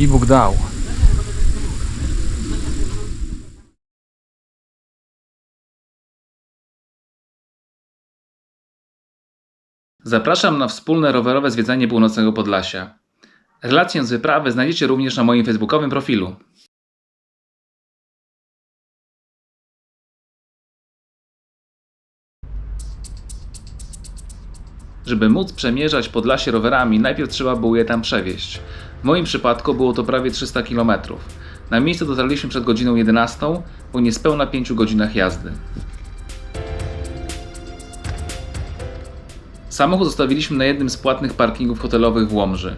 I Bóg dał. Zapraszam na wspólne rowerowe zwiedzanie północnego Podlasia. Relację z wyprawy znajdziecie również na moim facebookowym profilu. Żeby móc przemierzać Podlasie rowerami, najpierw trzeba było je tam przewieźć. W moim przypadku było to prawie 300 km. Na miejsce dotarliśmy przed godziną 11 po niespełna 5 godzinach jazdy. Samochód zostawiliśmy na jednym z płatnych parkingów hotelowych w Łomży.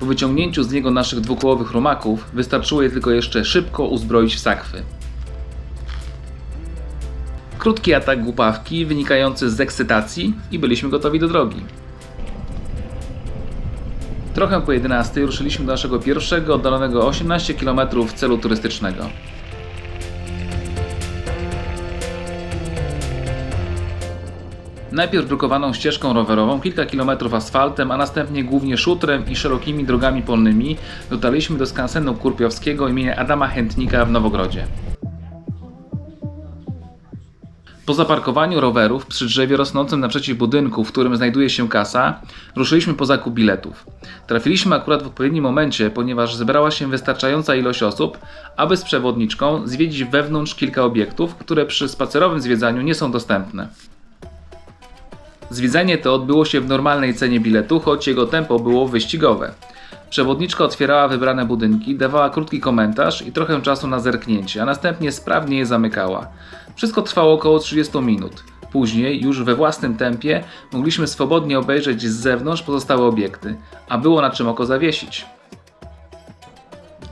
Po wyciągnięciu z niego naszych dwukołowych rumaków wystarczyło je tylko jeszcze szybko uzbroić w sakwy. Krótki atak głupawki wynikający z ekscytacji i byliśmy gotowi do drogi. Trochę po 11 ruszyliśmy do naszego pierwszego oddalonego 18 km celu turystycznego. Najpierw brukowaną ścieżką rowerową, kilka kilometrów asfaltem, a następnie głównie szutrem i szerokimi drogami polnymi dotarliśmy do skansenu kurpiowskiego imienia Adama Chętnika w Nowogrodzie. Po zaparkowaniu rowerów przy drzewie rosnącym naprzeciw budynku, w którym znajduje się kasa, ruszyliśmy po zakup biletów. Trafiliśmy akurat w odpowiednim momencie, ponieważ zebrała się wystarczająca ilość osób, aby z przewodniczką zwiedzić wewnątrz kilka obiektów, które przy spacerowym zwiedzaniu nie są dostępne. Zwiedzanie to odbyło się w normalnej cenie biletu, choć jego tempo było wyścigowe. Przewodniczka otwierała wybrane budynki, dawała krótki komentarz i trochę czasu na zerknięcie, a następnie sprawnie je zamykała. Wszystko trwało około 30 minut. Później, już we własnym tempie, mogliśmy swobodnie obejrzeć z zewnątrz pozostałe obiekty, a było na czym oko zawiesić.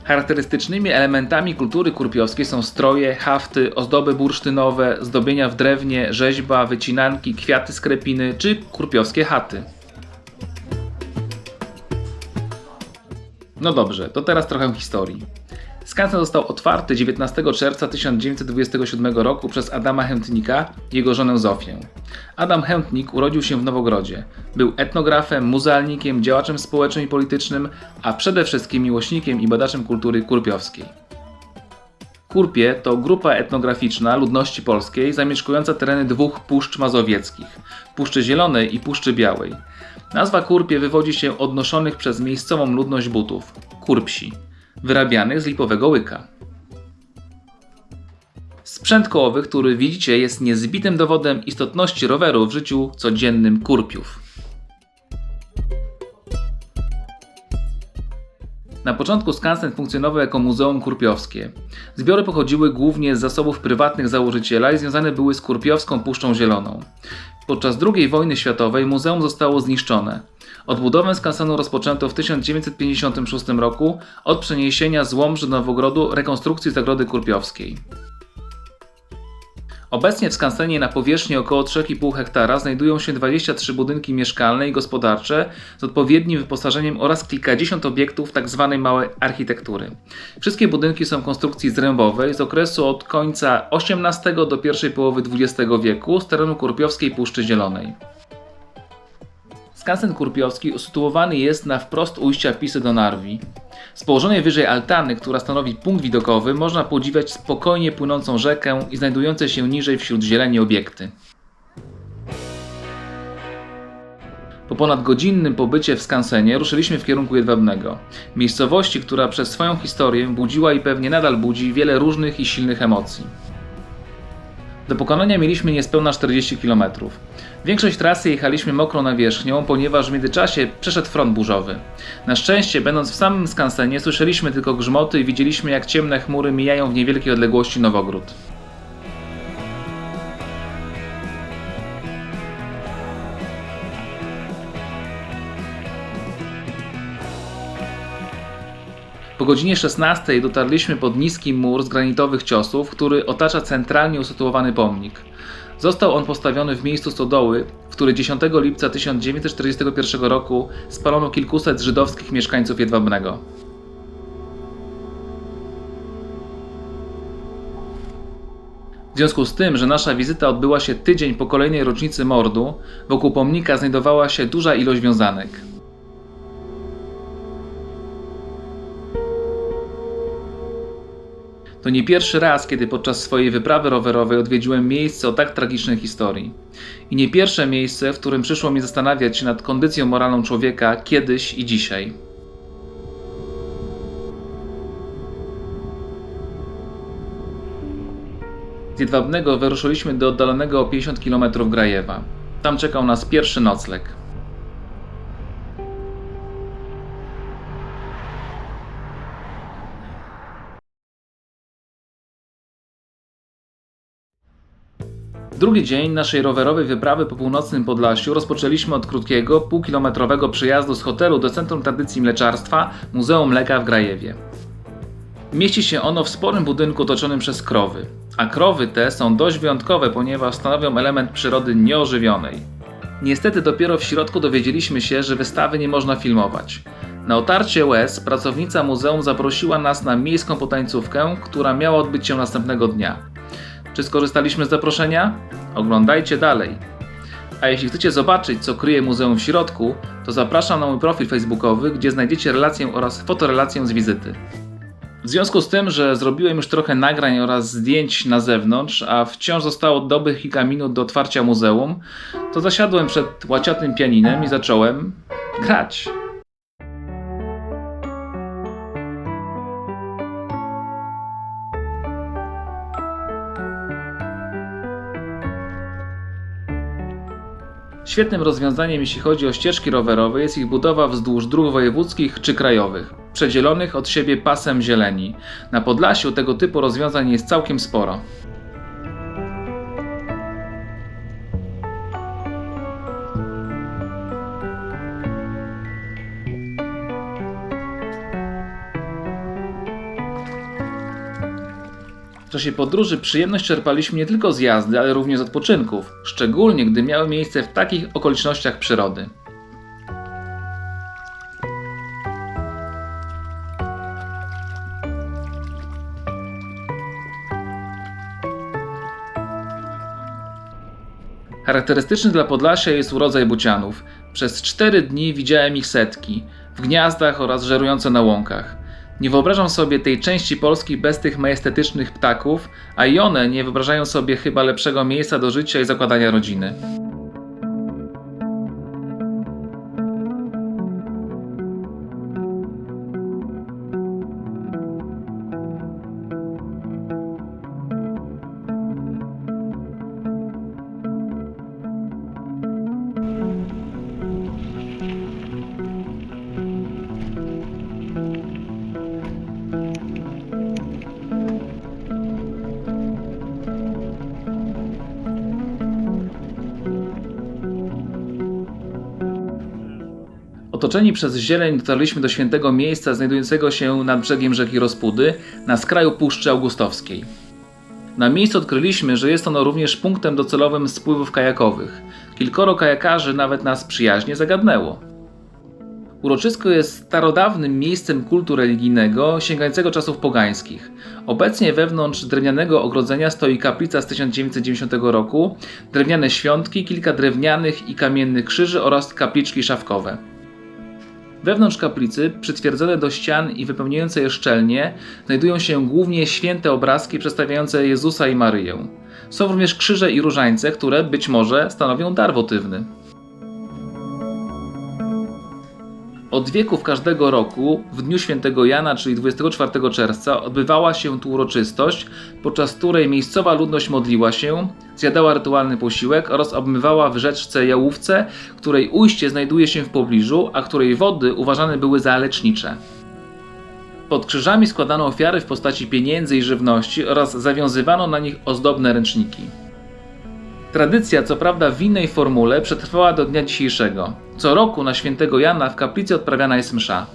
Charakterystycznymi elementami kultury kurpiowskiej są stroje, hafty, ozdoby bursztynowe, zdobienia w drewnie, rzeźba, wycinanki, kwiaty z krepiny czy kurpiowskie chaty. No dobrze, to teraz trochę historii. Skansen został otwarty 19 czerwca 1927 roku przez Adama Chętnika i jego żonę Zofię. Adam Chętnik urodził się w Nowogrodzie. Był etnografem, muzealnikiem, działaczem społecznym i politycznym, a przede wszystkim miłośnikiem i badaczem kultury kurpiowskiej. Kurpie to grupa etnograficzna ludności polskiej zamieszkująca tereny dwóch puszcz mazowieckich Puszczy Zielonej i Puszczy Białej. Nazwa Kurpie wywodzi się od noszonych przez miejscową ludność butów kurpsi, wyrabianych z lipowego łyka. Sprzęt kołowy, który widzicie, jest niezbitym dowodem istotności roweru w życiu codziennym kurpiów. Na początku skansen funkcjonował jako muzeum kurpiowskie. Zbiory pochodziły głównie z zasobów prywatnych założyciela i związane były z Kurpiowską Puszczą Zieloną. Podczas II wojny światowej muzeum zostało zniszczone. Odbudowę skansenu rozpoczęto w 1956 roku od przeniesienia z Łomży do Nowogrodu rekonstrukcji Zagrody Kurpiowskiej. Obecnie w skansenie na powierzchni około 3,5 hektara znajdują się 23 budynki mieszkalne i gospodarcze z odpowiednim wyposażeniem oraz kilkadziesiąt obiektów tzw. małej architektury. Wszystkie budynki są konstrukcji zrębowej z okresu od końca XVIII do pierwszej połowy XX wieku z terenu Kurpiowskiej Puszczy Zielonej. Skansen Kurpiowski usytuowany jest na wprost ujścia Pisy do Narwi. Z położonej wyżej altany, która stanowi punkt widokowy, można podziwiać spokojnie płynącą rzekę i znajdujące się niżej wśród zieleni obiekty. Po ponad godzinnym pobycie w skansenie ruszyliśmy w kierunku Jedwabnego, miejscowości, która przez swoją historię budziła i pewnie nadal budzi wiele różnych i silnych emocji. Do pokonania mieliśmy niespełna 40 km. Większość trasy jechaliśmy mokrą nawierzchnią, ponieważ w międzyczasie przeszedł front burzowy. Na szczęście, będąc w samym skansenie, słyszeliśmy tylko grzmoty i widzieliśmy, jak ciemne chmury mijają w niewielkiej odległości Nowogród. Po godzinie 16 dotarliśmy pod niski mur z granitowych ciosów, który otacza centralnie usytuowany pomnik. Został on postawiony w miejscu stodoły, w której 10 lipca 1941 roku spalono kilkuset żydowskich mieszkańców Jedwabnego. W związku z tym, że nasza wizyta odbyła się tydzień po kolejnej rocznicy mordu, wokół pomnika znajdowała się duża ilość wiązanek. To nie pierwszy raz, kiedy podczas swojej wyprawy rowerowej odwiedziłem miejsce o tak tragicznej historii. I nie pierwsze miejsce, w którym przyszło mi zastanawiać się nad kondycją moralną człowieka kiedyś i dzisiaj. Z Jedwabnego wyruszyliśmy do oddalonego o 50 km Grajewa. Tam czekał nas pierwszy nocleg. Drugi dzień naszej rowerowej wyprawy po północnym Podlasiu rozpoczęliśmy od krótkiego, półkilometrowego przejazdu z hotelu do Centrum Tradycji Mleczarstwa Muzeum Mleka w Grajewie. Mieści się ono w sporym budynku otoczonym przez krowy, a krowy te są dość wyjątkowe, ponieważ stanowią element przyrody nieożywionej. Niestety dopiero w środku dowiedzieliśmy się, że wystawy nie można filmować. Na otarcie łez pracownica muzeum zaprosiła nas na miejską potańcówkę, która miała odbyć się następnego dnia. Czy skorzystaliśmy z zaproszenia? Oglądajcie dalej. A jeśli chcecie zobaczyć, co kryje muzeum w środku, to zapraszam na mój profil facebookowy, gdzie znajdziecie relację oraz fotorelację z wizyty. W związku z tym, że zrobiłem już trochę nagrań oraz zdjęć na zewnątrz, a wciąż zostało dobrych kilka minut do otwarcia muzeum, to zasiadłem przed łaciatym pianinem i zacząłem grać. Świetnym rozwiązaniem, jeśli chodzi o ścieżki rowerowe, jest ich budowa wzdłuż dróg wojewódzkich czy krajowych, przedzielonych od siebie pasem zieleni. Na Podlasiu tego typu rozwiązań jest całkiem sporo. Czasie podróży przyjemność czerpaliśmy nie tylko z jazdy, ale również z odpoczynków, szczególnie gdy miały miejsce w takich okolicznościach przyrody. Charakterystyczny dla Podlasia jest urodzaj bucianów. Przez cztery dni widziałem ich setki, w gniazdach oraz żerujące na łąkach. Nie wyobrażam sobie tej części Polski bez tych majestetycznych ptaków, a i one nie wyobrażają sobie chyba lepszego miejsca do życia i zakładania rodziny. Otoczeni przez zieleń dotarliśmy do świętego miejsca znajdującego się nad brzegiem rzeki Rozpudy, na skraju Puszczy Augustowskiej. Na miejscu odkryliśmy, że jest ono również punktem docelowym spływów kajakowych. Kilkoro kajakarzy nawet nas przyjaźnie zagadnęło. Uroczysko jest starodawnym miejscem kultu religijnego sięgającego czasów pogańskich. Obecnie wewnątrz drewnianego ogrodzenia stoi kaplica z 1990 roku, drewniane świątki, kilka drewnianych i kamiennych krzyży oraz kapliczki szafkowe. Wewnątrz kaplicy, przytwierdzone do ścian i wypełniające je szczelnie, znajdują się głównie święte obrazki przedstawiające Jezusa i Maryję. Są również krzyże i różańce, które być może stanowią dar wotywny. Od wieków każdego roku, w dniu świętego Jana, czyli 24 czerwca, odbywała się tu uroczystość, podczas której miejscowa ludność modliła się, zjadała rytualny posiłek oraz obmywała w rzeczce Jałówce, której ujście znajduje się w pobliżu, a której wody uważane były za lecznicze. Pod krzyżami składano ofiary w postaci pieniędzy i żywności oraz zawiązywano na nich ozdobne ręczniki. Tradycja, co prawda w innej formule, przetrwała do dnia dzisiejszego. Co roku na świętego Jana w kaplicy odprawiana jest msza.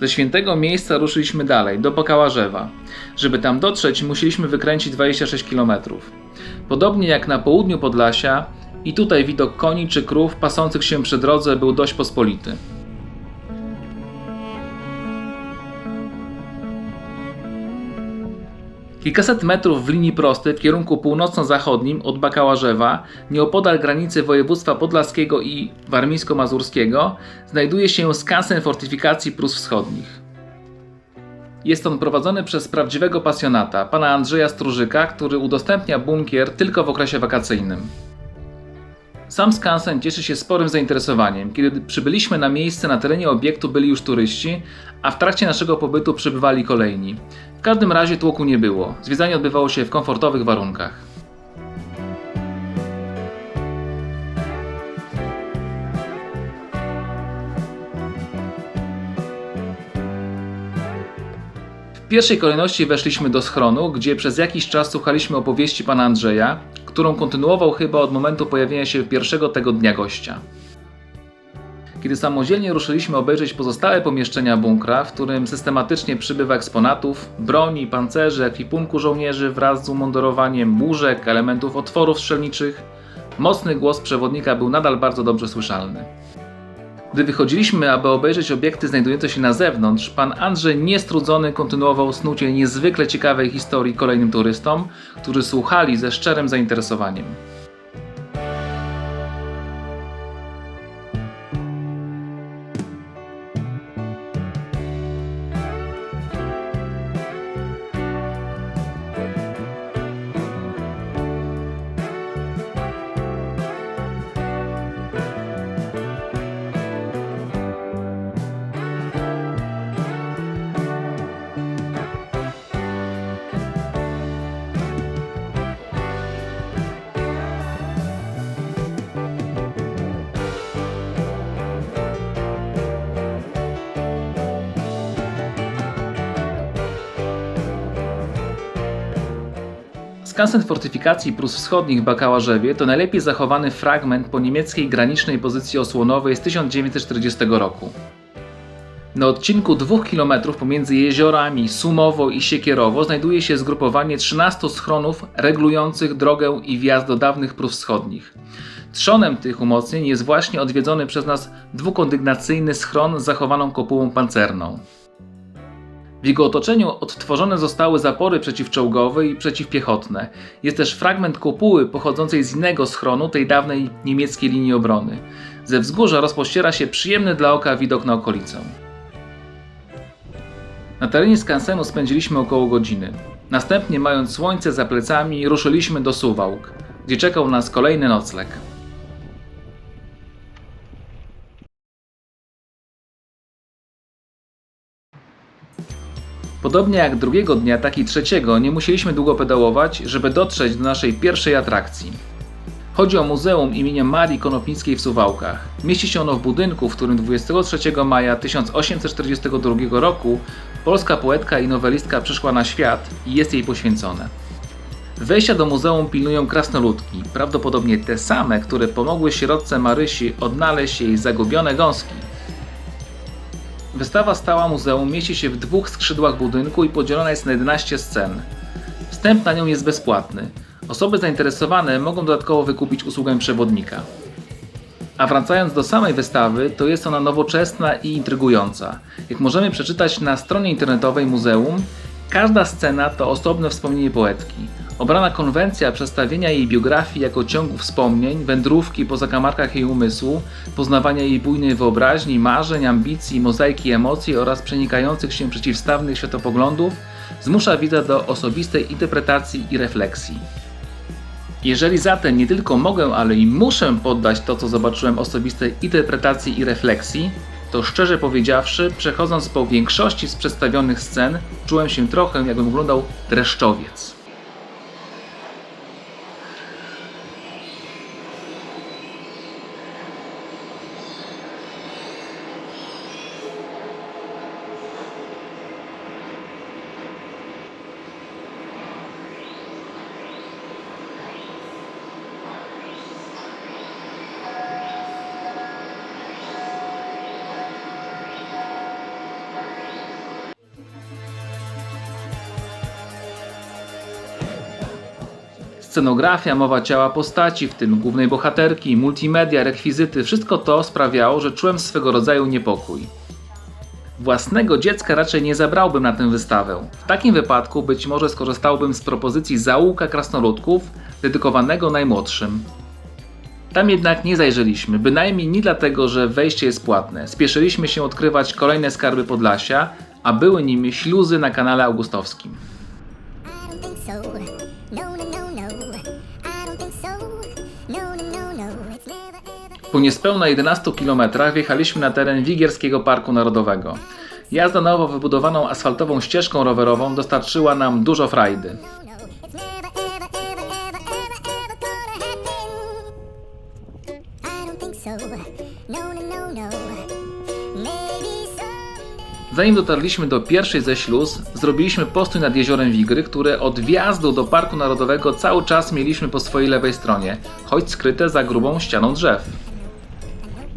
Ze świętego miejsca ruszyliśmy dalej, do Pokałażewa. Żeby tam dotrzeć, musieliśmy wykręcić 26 km. Podobnie jak na południu Podlasia, i tutaj widok koni czy krów pasących się przy drodze był dość pospolity. Kilkaset metrów w linii prostej w kierunku północno-zachodnim od Bakałarzewa, nieopodal granicy województwa podlaskiego i warmińsko-mazurskiego, znajduje się skansen fortyfikacji Prus Wschodnich. Jest on prowadzony przez prawdziwego pasjonata, pana Andrzeja Strużyka, który udostępnia bunkier tylko w okresie wakacyjnym. Sam skansen cieszy się sporym zainteresowaniem. Kiedy przybyliśmy na miejsce, na terenie obiektu byli już turyści, a w trakcie naszego pobytu przybywali kolejni. W każdym razie tłoku nie było. Zwiedzanie odbywało się w komfortowych warunkach. W pierwszej kolejności weszliśmy do schronu, gdzie przez jakiś czas słuchaliśmy opowieści pana Andrzeja, którą kontynuował chyba od momentu pojawienia się pierwszego tego dnia gościa. Kiedy samodzielnie ruszyliśmy obejrzeć pozostałe pomieszczenia bunkra, w którym systematycznie przybywa eksponatów, broni, pancerzy, ekwipunku żołnierzy wraz z umundurowaniem łóżek, elementów otworów strzelniczych, mocny głos przewodnika był nadal bardzo dobrze słyszalny. Gdy wychodziliśmy, aby obejrzeć obiekty znajdujące się na zewnątrz, pan Andrzej niestrudzony kontynuował snucie niezwykle ciekawej historii kolejnym turystom, którzy słuchali ze szczerym zainteresowaniem. Skansen fortyfikacji Prus Wschodnich w Bakałarzewie to najlepiej zachowany fragment po niemieckiej granicznej pozycji osłonowej z 1940 roku. Na odcinku 2 km pomiędzy jeziorami Sumowo i Siekierowo znajduje się zgrupowanie 13 schronów regulujących drogę i wjazd do dawnych Prus Wschodnich. Trzonem tych umocnień jest właśnie odwiedzony przez nas dwukondygnacyjny schron z zachowaną kopułą pancerną. W jego otoczeniu odtworzone zostały zapory przeciwczołgowe i przeciwpiechotne. Jest też fragment kopuły pochodzącej z innego schronu tej dawnej niemieckiej linii obrony. Ze wzgórza rozpościera się przyjemny dla oka widok na okolicę. Na terenie skansenu spędziliśmy około godziny. Następnie, mając słońce za plecami, ruszyliśmy do Suwałk, gdzie czekał nas kolejny nocleg. Podobnie jak drugiego dnia, tak i trzeciego nie musieliśmy długo pedałować, żeby dotrzeć do naszej pierwszej atrakcji. Chodzi o Muzeum imienia Marii Konopińskiej w Suwałkach. Mieści się ono w budynku, w którym 23 maja 1842 roku polska poetka i nowelistka przyszła na świat i jest jej poświęcone. Wejścia do muzeum pilnują krasnoludki, prawdopodobnie te same, które pomogły sierotce Marysi odnaleźć jej zagubione gąski. Wystawa stała muzeum mieści się w dwóch skrzydłach budynku i podzielona jest na 11 scen. Wstęp na nią jest bezpłatny. Osoby zainteresowane mogą dodatkowo wykupić usługę przewodnika. A wracając do samej wystawy, to jest ona nowoczesna i intrygująca. Jak możemy przeczytać na stronie internetowej muzeum, każda scena to osobne wspomnienie poetki. Obrana konwencja przedstawienia jej biografii jako ciągu wspomnień, wędrówki po zakamarkach jej umysłu, poznawania jej bujnej wyobraźni, marzeń, ambicji, mozaiki emocji oraz przenikających się przeciwstawnych światopoglądów zmusza widza do osobistej interpretacji i refleksji. Jeżeli zatem nie tylko mogę, ale i muszę poddać to, co zobaczyłem osobistej interpretacji i refleksji, to szczerze powiedziawszy, przechodząc po większości z przedstawionych scen, czułem się trochę jakbym oglądał dreszczowiec. Scenografia, mowa ciała postaci, w tym głównej bohaterki, multimedia, rekwizyty, wszystko to sprawiało, że czułem swego rodzaju niepokój. Własnego dziecka raczej nie zabrałbym na tę wystawę. W takim wypadku być może skorzystałbym z propozycji zaułka krasnoludków dedykowanego najmłodszym. Tam jednak nie zajrzeliśmy, bynajmniej nie dlatego, że wejście jest płatne. Spieszyliśmy się odkrywać kolejne skarby Podlasia, a były nimi śluzy na kanale augustowskim. Po niespełna 11 kilometrach wjechaliśmy na teren Wigierskiego Parku Narodowego. Jazda nowo wybudowaną asfaltową ścieżką rowerową dostarczyła nam dużo frajdy. Zanim dotarliśmy do pierwszej ze śluz, zrobiliśmy postój nad jeziorem Wigry, które od wjazdu do Parku Narodowego cały czas mieliśmy po swojej lewej stronie, choć skryte za grubą ścianą drzew.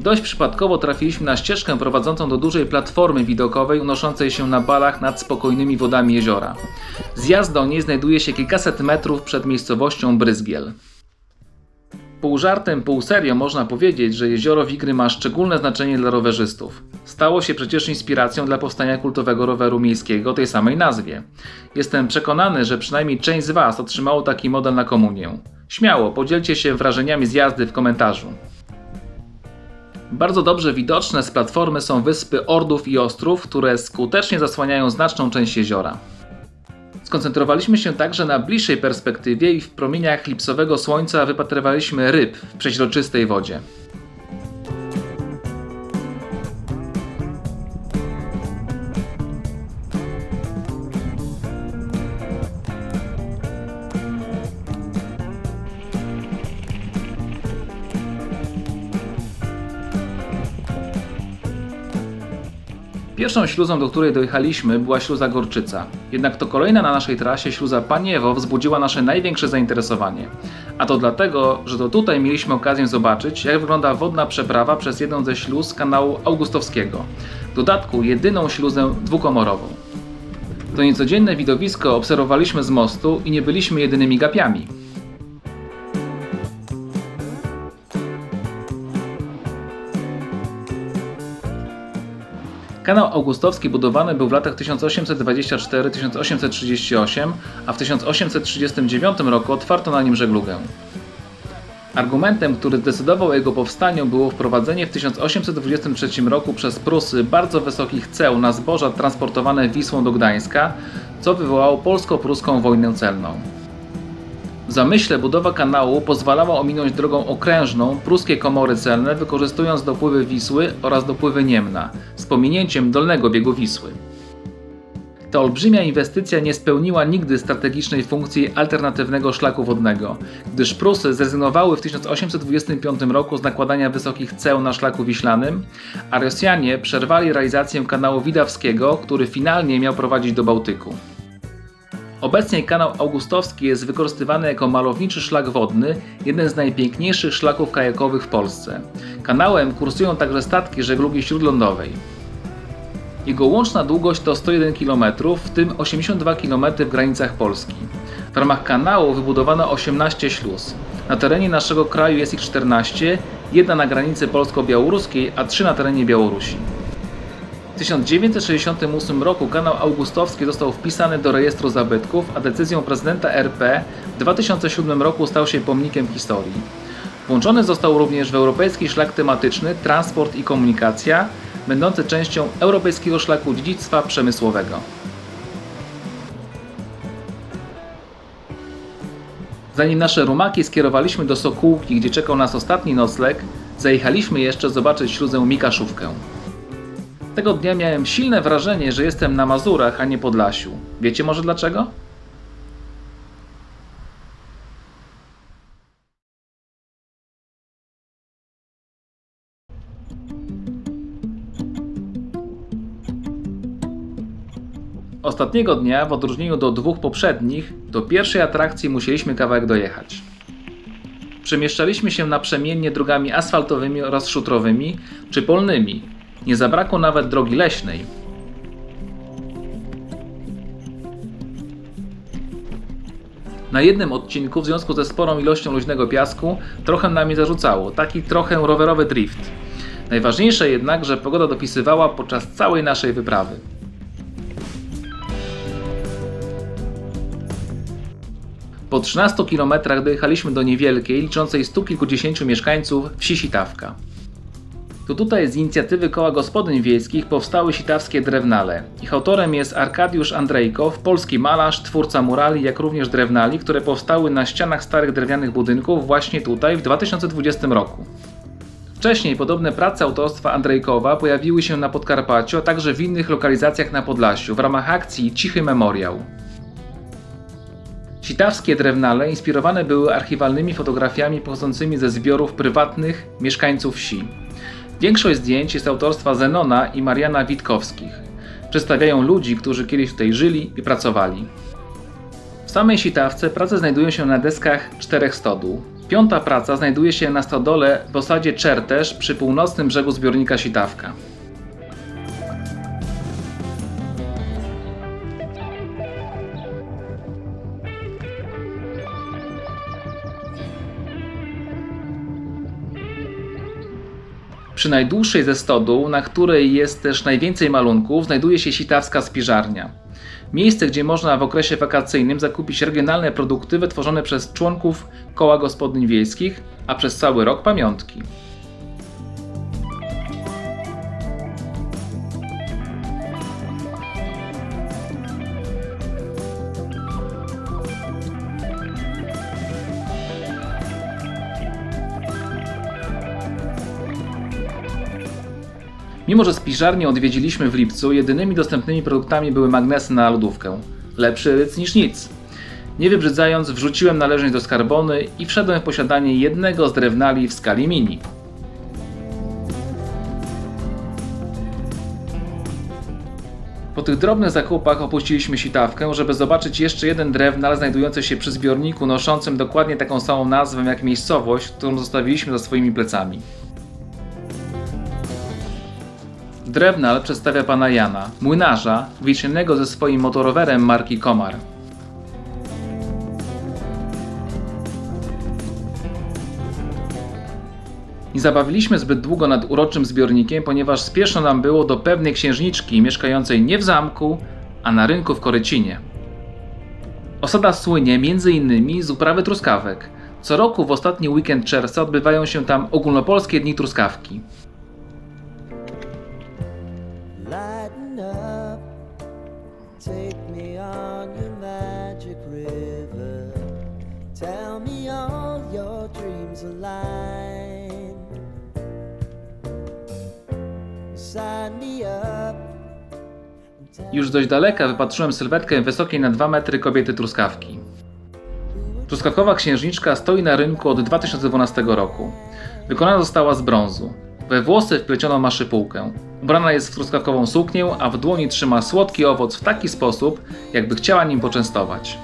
Dość przypadkowo trafiliśmy na ścieżkę prowadzącą do dużej platformy widokowej unoszącej się na balach nad spokojnymi wodami jeziora. Zjazd do niej znajduje się kilkaset metrów przed miejscowością Bryzgiel. Pół żartem, pół serio można powiedzieć, że jezioro Wigry ma szczególne znaczenie dla rowerzystów. Stało się przecież inspiracją dla powstania kultowego roweru miejskiego tej samej nazwie. Jestem przekonany, że przynajmniej część z Was otrzymało taki model na komunię. Śmiało, podzielcie się wrażeniami z jazdy w komentarzu. Bardzo dobrze widoczne z platformy są wyspy Ordów i Ostrów, które skutecznie zasłaniają znaczną część jeziora. Skoncentrowaliśmy się także na bliższej perspektywie i w promieniach lipsowego słońca wypatrywaliśmy ryb w przeźroczystej wodzie. Pierwszą śluzą, do której dojechaliśmy, była śluza Gorczyca. Jednak to kolejna na naszej trasie śluza Paniewo wzbudziła nasze największe zainteresowanie. A to dlatego, że to tutaj mieliśmy okazję zobaczyć, jak wygląda wodna przeprawa przez jedną ze śluz kanału Augustowskiego. W dodatku jedyną śluzę dwukomorową. To niecodzienne widowisko obserwowaliśmy z mostu i nie byliśmy jedynymi gapiami. Kanał Augustowski budowany był w latach 1824-1838, a w 1839 roku otwarto na nim żeglugę. Argumentem, który zdecydował o jego powstaniu było wprowadzenie w 1823 roku przez Prusy bardzo wysokich ceł na zboża transportowane Wisłą do Gdańska, co wywołało polsko-pruską wojnę celną. W zamyśle budowa kanału pozwalała ominąć drogą okrężną pruskie komory celne, wykorzystując dopływy Wisły oraz dopływy Niemna, z pominięciem dolnego biegu Wisły. Ta olbrzymia inwestycja nie spełniła nigdy strategicznej funkcji alternatywnego szlaku wodnego, gdyż Prusy zrezygnowały w 1825 roku z nakładania wysokich ceł na szlaku wiślanym, a Rosjanie przerwali realizację kanału Widawskiego, który finalnie miał prowadzić do Bałtyku. Obecnie kanał Augustowski jest wykorzystywany jako malowniczy szlak wodny, jeden z najpiękniejszych szlaków kajakowych w Polsce. Kanałem kursują także statki żeglugi śródlądowej. Jego łączna długość to 101 km, w tym 82 km w granicach Polski. W ramach kanału wybudowano 18 śluz. Na terenie naszego kraju jest ich 14, jedna na granicy polsko-białoruskiej, a trzy na terenie Białorusi. W 1968 roku kanał Augustowski został wpisany do rejestru zabytków, a decyzją prezydenta RP w 2007 roku stał się pomnikiem historii. Włączony został również w europejski szlak tematyczny Transport i komunikacja, będący częścią Europejskiego Szlaku Dziedzictwa Przemysłowego. Zanim nasze rumaki skierowaliśmy do Sokółki, gdzie czekał nas ostatni nocleg, zajechaliśmy jeszcze zobaczyć śluzę Mikaszówkę. Tego dnia miałem silne wrażenie, że jestem na Mazurach, a nie Podlasiu. Wiecie może dlaczego? Ostatniego dnia, w odróżnieniu do dwóch poprzednich, do pierwszej atrakcji musieliśmy kawałek dojechać. Przemieszczaliśmy się naprzemiennie drogami asfaltowymi oraz szutrowymi czy polnymi. Nie zabrakło nawet drogi leśnej. Na jednym odcinku, w związku ze sporą ilością luźnego piasku, trochę nami zarzucało, taki trochę rowerowy drift. Najważniejsze jednak, że pogoda dopisywała podczas całej naszej wyprawy. Po 13 kilometrach dojechaliśmy do niewielkiej, liczącej stu kilkudziesięciu mieszkańców wsi Sitawka. To tutaj z inicjatywy Koła Gospodyń Wiejskich powstały sitawskie drewnale. Ich autorem jest Arkadiusz Andrejkow, polski malarz, twórca murali, jak również drewnali, które powstały na ścianach starych drewnianych budynków właśnie tutaj w 2020 roku. Wcześniej podobne prace autorstwa Andrejkowa pojawiły się na Podkarpaciu, a także w innych lokalizacjach na Podlasiu w ramach akcji Cichy Memoriał. Sitawskie drewnale inspirowane były archiwalnymi fotografiami pochodzącymi ze zbiorów prywatnych mieszkańców wsi. Większość zdjęć jest autorstwa Zenona i Mariana Witkowskich. Przedstawiają ludzi, którzy kiedyś tutaj żyli i pracowali. W samej Sitawce prace znajdują się na deskach czterech stodół. Piąta praca znajduje się na stodole w osadzie Czertesz przy północnym brzegu zbiornika Sitawka. Przy najdłuższej ze stodół, na której jest też najwięcej malunków, znajduje się sitawska spiżarnia. Miejsce, gdzie można w okresie wakacyjnym zakupić regionalne produkty wytworzone przez członków koła gospodyń wiejskich, a przez cały rok pamiątki. Mimo, że spiżarnię odwiedziliśmy w lipcu, jedynymi dostępnymi produktami były magnesy na lodówkę. Lepszy ryc niż nic. Nie wybrzydzając, wrzuciłem należność do skarbony i wszedłem w posiadanie jednego z drewnali w skali mini. Po tych drobnych zakupach opuściliśmy sitawkę, żeby zobaczyć jeszcze jeden drewnal znajdujący się przy zbiorniku noszącym dokładnie taką samą nazwę jak miejscowość, którą zostawiliśmy za swoimi plecami. Drewnal przedstawia pana Jana, młynarza, wyliczonego ze swoim motorowerem marki Komar. Nie zabawiliśmy zbyt długo nad uroczym zbiornikiem, ponieważ spieszno nam było do pewnej księżniczki mieszkającej nie w zamku, a na rynku w Korycinie. Osada słynie m.in. z uprawy truskawek. Co roku w ostatni weekend czerwca odbywają się tam ogólnopolskie dni truskawki. On your magic river. Tell me all your dreams align. Sign me up. Już dość daleka wypatrzyłem sylwetkę wysokiej na 2 metry kobiety truskawki. Truskawkowa księżniczka stoi na rynku od 2012 roku. Wykonana została z brązu. We włosy wpleciono ma szypułkę. Ubrana jest w truskawkową suknię, a w dłoni trzyma słodki owoc w taki sposób, jakby chciała nim poczęstować.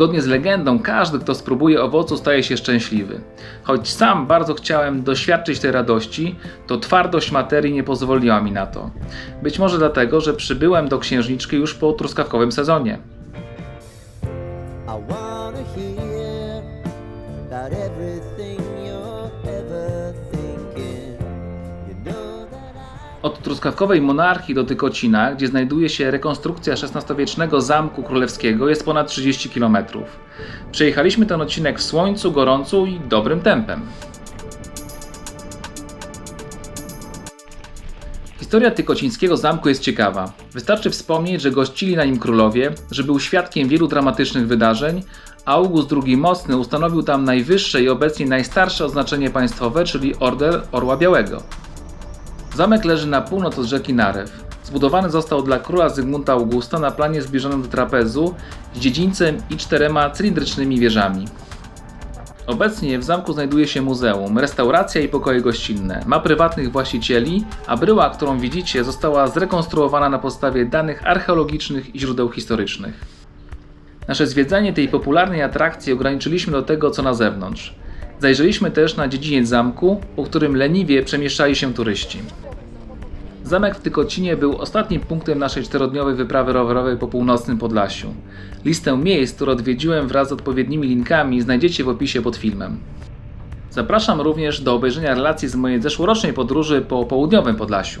Zgodnie z legendą, każdy, kto spróbuje owocu, staje się szczęśliwy. Choć sam bardzo chciałem doświadczyć tej radości, to twardość materii nie pozwoliła mi na to. Być może dlatego, że przybyłem do księżniczki już po truskawkowym sezonie. Od truskawkowej monarchii do Tykocina, gdzie znajduje się rekonstrukcja XVI-wiecznego Zamku Królewskiego, jest ponad 30 km. Przejechaliśmy ten odcinek w słońcu, gorącu i dobrym tempem. Historia Tykocińskiego zamku jest ciekawa. Wystarczy wspomnieć, że gościli na nim królowie, że był świadkiem wielu dramatycznych wydarzeń, a August II Mocny ustanowił tam najwyższe i obecnie najstarsze oznaczenie państwowe, czyli Order Orła Białego. Zamek leży na północ od rzeki Narew. Zbudowany został dla króla Zygmunta Augusta na planie zbliżonym do trapezu z dziedzińcem i czterema cylindrycznymi wieżami. Obecnie w zamku znajduje się muzeum, restauracja i pokoje gościnne. Ma prywatnych właścicieli, a bryła, którą widzicie, została zrekonstruowana na podstawie danych archeologicznych i źródeł historycznych. Nasze zwiedzanie tej popularnej atrakcji ograniczyliśmy do tego, co na zewnątrz. Zajrzeliśmy też na dziedziniec zamku, po którym leniwie przemieszczali się turyści. Zamek w Tykocinie był ostatnim punktem naszej czterodniowej wyprawy rowerowej po północnym Podlasiu. Listę miejsc, które odwiedziłem wraz z odpowiednimi linkami znajdziecie w opisie pod filmem. Zapraszam również do obejrzenia relacji z mojej zeszłorocznej podróży po południowym Podlasiu.